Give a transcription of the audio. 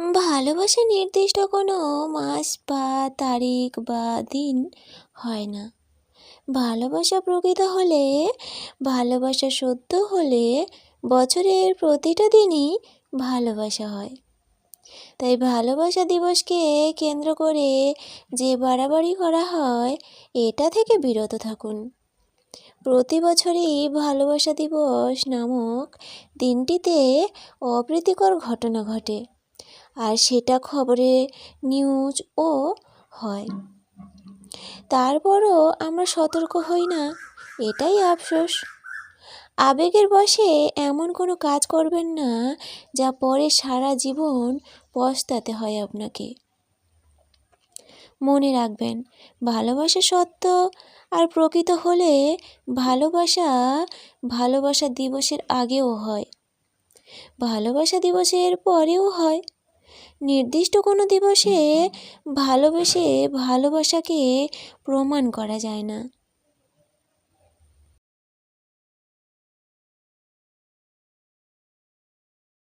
ভালোবাসা নির্দিষ্ট কোনো মাস বা তারিখ বা দিন হয় না। ভালোবাসা প্রকৃত হলে, ভালোবাসা সত্য হলে বছরের প্রতিটা দিনই ভালোবাসা হয়। তাই ভালোবাসা দিবসকে কেন্দ্র করে যে বাড়াবাড়ি করা হয়, এটা থেকে বিরত থাকুন। প্রতি বছরই ভালোবাসা দিবস নামক দিনটিতে অপ্রীতিকর ঘটনা ঘটে। আর সেটা খবরে নিউজও হয়। তারপরও আমরা সতর্ক হই না, এটাই আফসোস। আবেগের বসে এমন কোনো কাজ করবেন না, যা পরে সারা জীবন পস্তাতে হয় আপনাকে। মনে রাখবেন, ভালোবাসা সত্য আর প্রকৃত হলে ভালোবাসা ভালোবাসা দিবসের আগেও হয়। ভালোবাসা দিবসের পরেও হয়। নির্দিষ্ট কোনো দিবসে ভালোবেসে ভালোবাসাকে প্রমাণ করা যায় না।